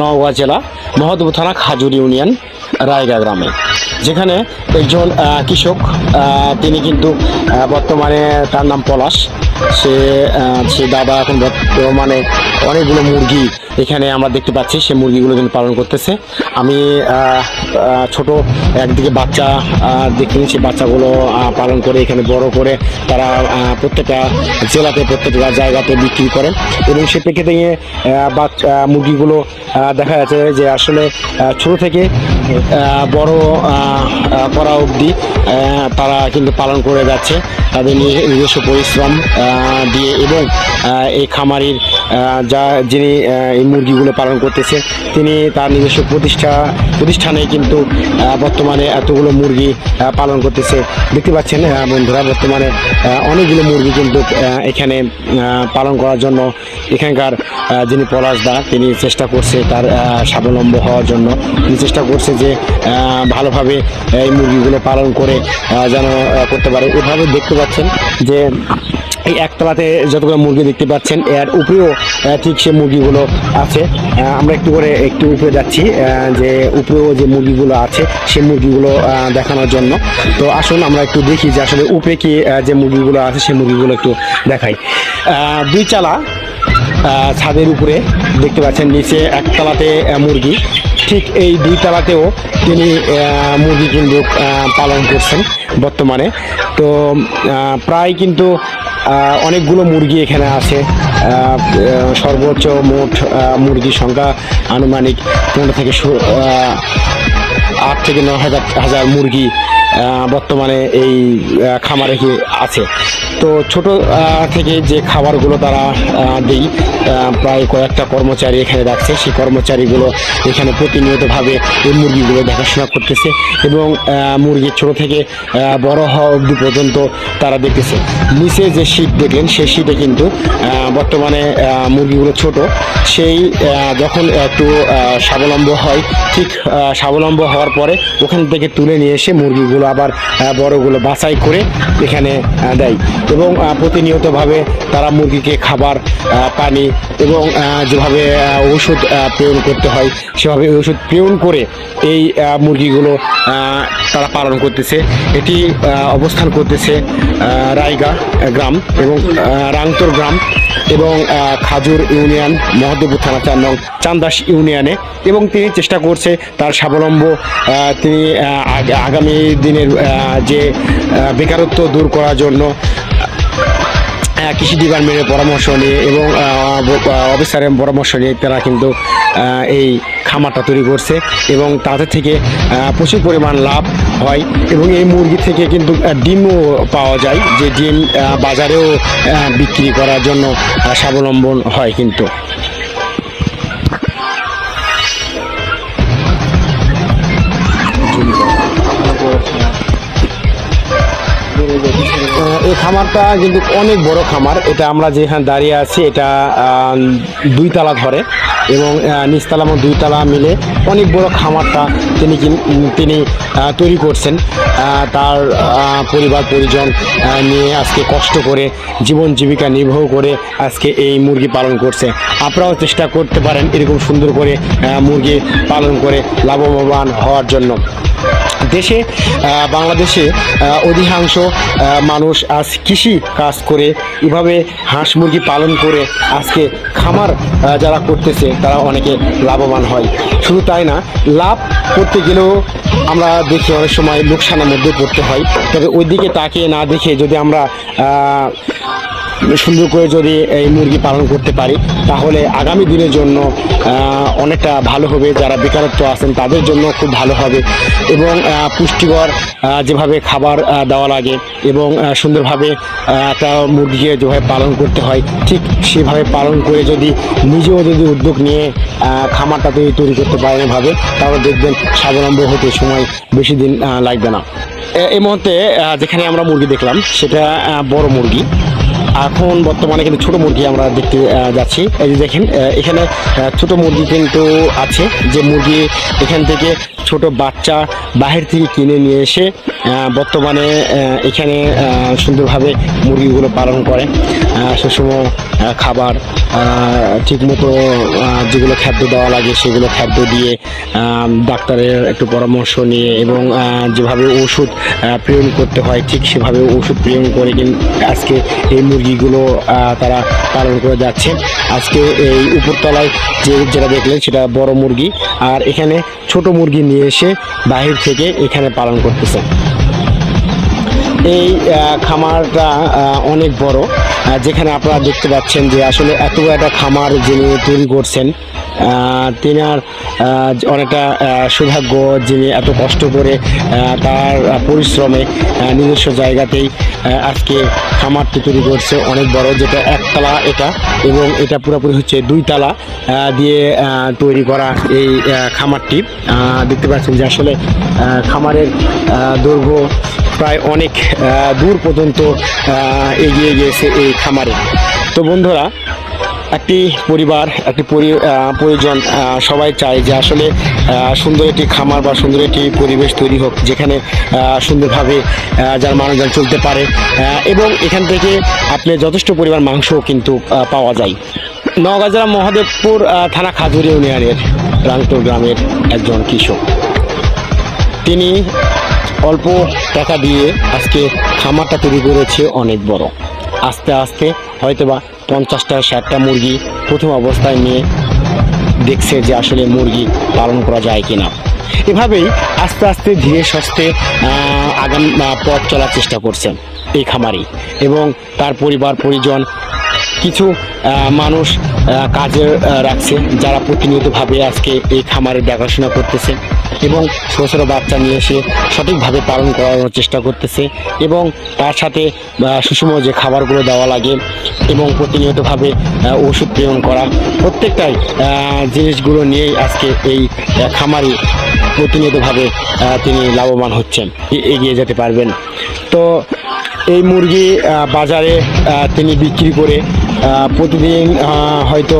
নওগাঁ জেলা মহদেবপুর থানা খাজুর ইউনিয়ন। রায়গা গ্রামে। যেখানে একজন কৃষক তিনি কিন্তু বর্তমানে তার নাম পলাশ। সে সে দাদা এখন বর্তমানে অনেকগুলো মুরগি এখানে আমরা দেখতে পাচ্ছি। সে মুরগিগুলো কিন্তু পালন করতেছে। আমি ছোট একদিকে বাচ্চা দেখিনি সেই বাচ্চাগুলো পালন করে এখানে বড় করে তারা প্রত্যেকটা জেলাতে, প্রত্যেকটা জায়গাতে বিক্রি করে। এবং সে থেকে বাচ্চা, মুরগিগুলো দেখা যাচ্ছে যে আসলে ছোট থেকে বড় করা অবধি তারা কিন্তু পালন করে যাচ্ছে তাদের নিজে- নিজস্ব পরিশ্রম দিয়ে এবং এই খামারির যা যিনি এই মুরগিগুলো পালন করতেছে, তিনি তার নিজস্ব প্রতিষ্ঠা, প্রতিষ্ঠানে কিন্তু বর্তমানে এতগুলো মুরগি পালন করতেছে। দেখতে পাচ্ছেন বন্ধুরা, বর্তমানে অনেকগুলো মুরগি কিন্তু এখানে পালন করার জন্য এখানকার যিনি পলাশ দা, তিনি চেষ্টা করছে তার স্বাবলম্ব হওয়ার জন্য। তিনি চেষ্টা করছে যে ভালোভাবে এই মুরগিগুলো পালন করে যেন করতে পারে। এভাবে দেখতে পাচ্ছেন যে, এই একতলাতে যতগুলো মুরগি দেখতে পাচ্ছেন, এর উপরেও ঠিক সে মুরগিগুলো আছে। আমরা একটু করে, একটু উপরে যাচ্ছি যে উপরেও যে মুরগিগুলো আছে, সে মুরগিগুলো দেখানোর জন্য। তো আসুন, আমরা একটু দেখি যে আসলে উপরে কি যে মুরগিগুলো আছে সেই মুরগিগুলো একটু দেখাই। দুই চালা ছাদের উপরে দেখতে পাচ্ছেন, নিচে একতলাতে মুরগি। ঠিক এই দুই তলাতেও তিনি মুরগি কিন্তু পালন করছেন বর্তমানে। তো প্রায় কিন্তু অনেকগুলো মুরগি এখানে আছে। সর্বোচ্চ মোট মুরগির সংখ্যা আনুমানিক পনেরো থেকে আট থেকে ন হাজার হাজার মুরগি বর্তমানে এই খামারে আছে। তো ছোট থেকে যে খাবারগুলো তারা দেই প্রায় কয়েকটা কর্মচারী এখানে রাখছে। সেই কর্মচারীগুলো এখানে প্রতিনিয়তভাবে এই মুরগিগুলো দেখাশোনা করতেছে এবং মুরগি ছোট থেকে বড় হওয়া অবধি পর্যন্ত তারা দেখতেছে। নিচে যে শীত দেখলেন, সেই শীতে কিন্তু বর্তমানে মুরগিগুলো ছোট। সেই যখন একটু স্বাবলম্ব হয়, ঠিক স্বাবলম্ব হওয়ার পরে ওখান থেকে তুলে নিয়ে এসে মুরগিগুলো আবার বড়গুলো বাছাই করে এখানে দেয়। এবং প্রতিনিয়তভাবে তারা মুরগিকে খাবার পানি এবং যেভাবে ওষুধ প্রেরণ করতে হয়, সেভাবে ওষুধ প্রেরণ করে এই মুরগিগুলো তারা পালন করতেছে। এটি অবস্থান করতেছে রায়গা গ্রাম এবং রাংতর গ্রাম। এবং খাজুর ইউনিয়ন, মহাদেবপুর থানা চার নং চান্দাস ইউনিয়নে। এবং তিনি চেষ্টা করছে তার স্বাবলম্ব তিনি আগ- আগামী দিনের যে বেকারত্ব দূর করার জন্য কৃষি ডিপার্টমেন্টের পরামর্শ নিয়ে এবং অফিসারের পরামর্শ নিয়ে তারা কিন্তু এই খামারটা তৈরি করছে এবং তাদের থেকে প্রচুর পরিমাণ লাভ হয় এবং এই মুরগি থেকে কিন্তু ডিমও পাওয়া যায় যে ডিম বাজারেও বিক্রি করার জন্য স্বাবলম্বন হয় কিন্তু। এই খামারটা কিন্তু অনেক বড় খামার। এটা আমরা যেখানে দাঁড়িয়ে আছি এটা আহ, দুই তালা ধরে এবং নিচতলা এবং দুই তালা মিলে অনেক বড় খামারটা তিনি তিনি তৈরি করছেন। তার পরিবার পরিজন নিয়ে আজকে কষ্ট করে জীবন জীবিকা নির্বাহ করে আজকে এই মুরগি পালন করছে। আপনারাও চেষ্টা করতে পারেন এরকম সুন্দর করে মুরগি পালন করে লাভবান হওয়ার জন্য। দেশে বাংলাদেশে অধিকাংশ মানুষ আজ কৃষি কাজ করে। এভাবে হাঁস মুরগি পালন করে আজকে খামার যারা করতেছে, তারা অনেকে লাভবান হয়। শুধু তাই না, লাভ করতে গেলেও আমরা দেখি অনেক সময় লোকসানের মধ্যে পড়তে হয়। তবে ওই দিকে তাকিয়ে না দেখে যদি আমরা সুন্দর করে যদি এই মুরগি পালন করতে পারি, তাহলে আগামী দিনের জন্য অনেকটা ভালো হবে। যারা বেকারত্ব আছেন, তাদের জন্য খুব ভালো হবে। এবং পুষ্টিকর যেভাবে খাবার দেওয়া লাগে এবং সুন্দরভাবে একটা মুরগিকে যেভাবে পালন করতে হয়, ঠিক সেভাবে পালন করে যদি নিজেও যদি উদ্যোগ নিয়ে খামারটা তৈরি তৈরি করতে পারেন এভাবে, তাহলে দেখবেন স্বাবলম্বী হতে সময় বেশি দিন লাগবে না। এই মুহূর্তে যেখানে আমরা মুরগি দেখলাম, সেটা বড় মুরগি। এখন বর্তমানে কিন্তু ছোট মুরগি আমরা দেখতে যাচ্ছি। এই যে দেখেন এখানে ছোট মুরগি কিন্তু আছে। যে মুরগি এখান থেকে ছোট বাচ্চা বাহির থেকে কিনে নিয়ে এসে বর্তমানে এখানে সুন্দরভাবে মুরগিগুলো পালন করে। সুষম খাবার ঠিকমতো যেগুলো খাদ্য দেওয়া লাগে সেগুলো খাদ্য দিয়ে ডাক্তারের একটু পরামর্শ নিয়ে এবং যেভাবে ওষুধ প্রেরণ করতে হয়, ঠিক সেভাবে ওষুধ প্রেরণ করে কিন্তু আজকে এই মুরগিগুলো তারা পালন করে যাচ্ছে। আজকে এই উপরতলায় যে যেটা দেখলেন, সেটা বড় মুরগি। আর এখানে ছোট মুরগি নিয়ে এসে বাহির থেকে এখানে পালন করতেছে। এই খামারটা অনেক বড়। যেখানে আপনারা দেখতে পাচ্ছেন যে আসলে এত একটা খামার যিনি তৈরি করছেন তিনার অনেকটা সৌভাগ্য যিনি এত কষ্ট করে তার পরিশ্রমে নিজস্ব জায়গাতেই আজকে খামারটি তৈরি করছে অনেক বড়, যেটা একতলা এটা, এবং এটা পুরোপুরি হচ্ছে দুই তালা দিয়ে তৈরি করা এই খামারটি। দেখতে পাচ্ছেন যে আসলে খামারের দৈর্ঘ্য প্রায় অনেক দূর পর্যন্ত এগিয়ে গিয়েছে এই খামারে। তো বন্ধুরা একটি পরিবার একটি পরি- আহ, প্রয়োজন সবাই চায় যে আসলে সুন্দর একটি খামার বা সুন্দর একটি পরিবেশ তৈরি হোক যেখানে সুন্দরভাবে যার মানুষজন চলতে পারে এবং এখান থেকে আপনি যথেষ্ট পরিমাণ মাংস কিন্তু পাওয়া যায়। নওগাঁ জেলা মহাদেবপুর থানা খাজুরি ইউনিয়নের রাংটোর গ্রামের একজন কৃষক। তিনি অল্প টাকা দিয়ে আজকে খামারটা তৈরি করেছে অনেক বড়। আস্তে আস্তে হয়তোবা পঞ্চাশটা, ষাটটা মুরগি প্রথম অবস্থায় নিয়ে দেখছে যে আসলে মুরগি পালন করা যায় কি না এভাবেই আস্তে আস্তে ধীরে সস্তে আগাম পথ চলার চেষ্টা করছেন এই খামারি। এবং তার পরিবার, পরিজন কিছু মানুষ কাজে রাখছে, যারা প্রতিনিয়তভাবে আজকে এই খামারে দেখাশোনা করতেছে এবং ছোটো ছোটো বাচ্চা নিয়ে এসে সঠিকভাবে পালন করানোর চেষ্টা করতেছে এবং তার সাথে সুষম যে খাবারগুলো দেওয়া লাগে এবং প্রতিনিয়তভাবে ওষুধ প্রেরণ করা, প্রত্যেকটাই জিনিসগুলো নিয়েই আজকে এই খামারি প্রতিনিয়তভাবে তিনি লাভবান হচ্ছেন এগিয়ে যেতে পারবেন। তো এই মুরগি বাজারে তিনি বিক্রি করে প্রতিদিন হয়তো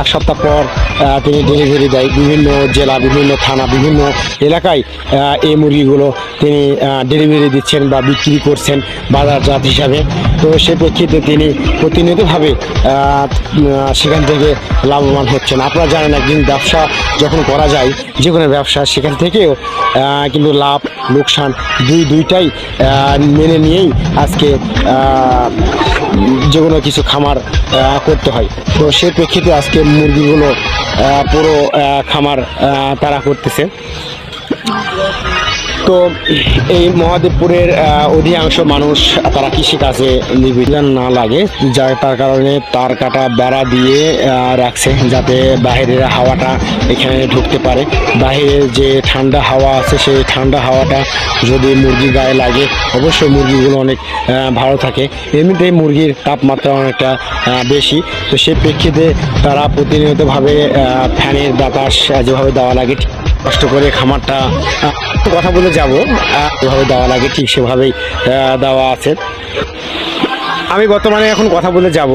এক সপ্তাহ পর তিনি ডেলিভারি দেয়। বিভিন্ন জেলা, বিভিন্ন থানা, বিভিন্ন এলাকায় এই মুরগিগুলো তিনি ডেলিভারি দিচ্ছেন বা বিক্রি করছেন বাজারজাত হিসাবে। তো সে প্রেক্ষিতে তিনি প্রতিনিয়তভাবে সেখান থেকে লাভবান হচ্ছেন। আপনারা জানেন, একদিন ব্যবসা যখন করা যায়, যে কোনো ব্যবসা, সেখান থেকেও কিন্তু লাভ, লোকসান দুই, দুইটাই মেনে নিয়েই আজকে যে কোনো কিছু খামার করতে হয়। তো সে প্রেক্ষিতে আজকে মুরগিগুলো পুরো খামার তারা করতেছে। তো এই মহাদেবপুরের অধিকাংশ মানুষ তারা কৃষিকাজে নিবেদন না লাগে যার তার কারণে তার কাটা বেড়া দিয়ে রাখছে যাতে বাইরের হাওয়াটা এখানে ঢুকতে পারে। বাইরের যে ঠান্ডা হাওয়া আছে, সেই ঠান্ডা হাওয়াটা যদি মুরগি গায়ে লাগে, অবশ্যই মুরগিগুলো অনেক ভালো থাকে। এমনিতেই মুরগির তাপমাত্রা অনেকটা বেশি। তো সেই প্রেক্ষিতে তারা প্রতিনিয়তভাবে ফ্যানের বাতাস যেভাবে দেওয়া লাগে কষ্ট করে খামারটা একটু কথা বলে যাব। এভাবে দেওয়া লাগে ঠিক সেভাবেই দেওয়া আছে। আমি বর্তমানে এখন কথা বলে যাব।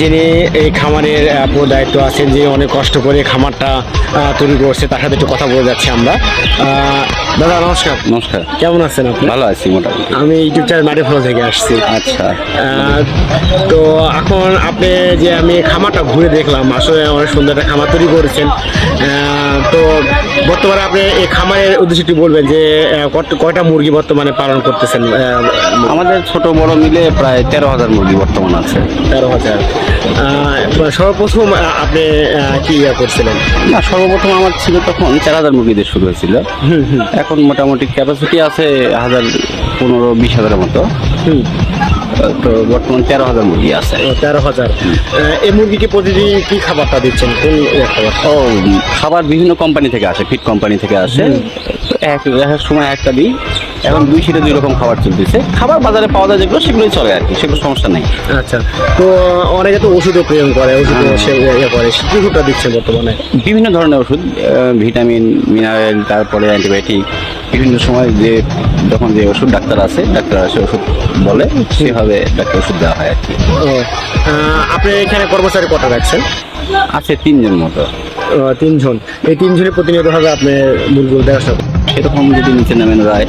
যিনি এই খামারের পুরো দায়িত্ব আছেন যে অনেক কষ্ট করে খামারটা তৈরি করছে, তার সাথে একটু কথা বলে যাচ্ছি আমরা। দাদা নমস্কার। নমস্কার। কেমন আছেন আপনি? ভালো আছি মোটামুটি। আমি ইউটিউব চ্যানেল মাটি ফলো থেকে আসছি। আচ্ছা। তো এখন আপনি যে আমি খামারটা ঘুরে দেখলাম আসলে অনেক সুন্দর একটা খামার তৈরি করেছেন। তো বর্তমানে আপনি এই খামারের উদ্দেশ্যটি বলবেন যে কয়টা মুরগি বর্তমানে পালন করতেছেন? আমাদের ছোট বড় মিলে প্রায় তেরো হাজার মুরগি বর্তমান আছে। তেরো হাজার। সর্বপ্রথম আপনি কি ইয়ে করছিলেন? না সর্বপ্রথম আমার ছিল তখন চার হাজার মুরগি দিয়ে শুরু হয়েছিল। এখন মোটামুটি ক্যাপাসিটি আছে হাজার পনেরো বিশ হাজারের মতো। তো বর্তমান তেরো হাজার মুরগি আছে। তেরো হাজার। এই মুরগিকে প্রতিদিন কি খাবারটা দিচ্ছেন? কোন খাবার? ও খাবার বিভিন্ন কোম্পানি থেকে আসে ফিট কোম্পানি থেকে আসে। তো এক এক এক সময় একটা দিই এখন দুই সিটে দুই রকম খাবার চলতেছে। খাবার বাজারে পাওয়া যায় যেগুলো সেগুলোই চলে আর কি সেগুলো সমস্যা নেই। আচ্ছা তো অনেকে তো ওষুধও প্রেরণ করে ওষুধ সে ইয়ে করে। কি ওষুধটা দিচ্ছে বর্তমানে? বিভিন্ন ধরনের ওষুধ ভিটামিন মিনারেল তারপরে অ্যান্টিবায়োটিক বিভিন্ন সময় যে যখন যে ওষুধ ডাক্তার আছে ডাক্তার আসে ওষুধ বলে সেভাবে ডাক্তার ওষুধ দেওয়া হয় আর কি। আপনি এখানে কর্মচারী কটা রাখছেন আছে তিনজন মতো। তিনজন। এই তিনজনের প্রতিনিয়ত হবে আপনি মুরগুলো দেখাশোনা এটা কম যদি নিচে নামেন যায়।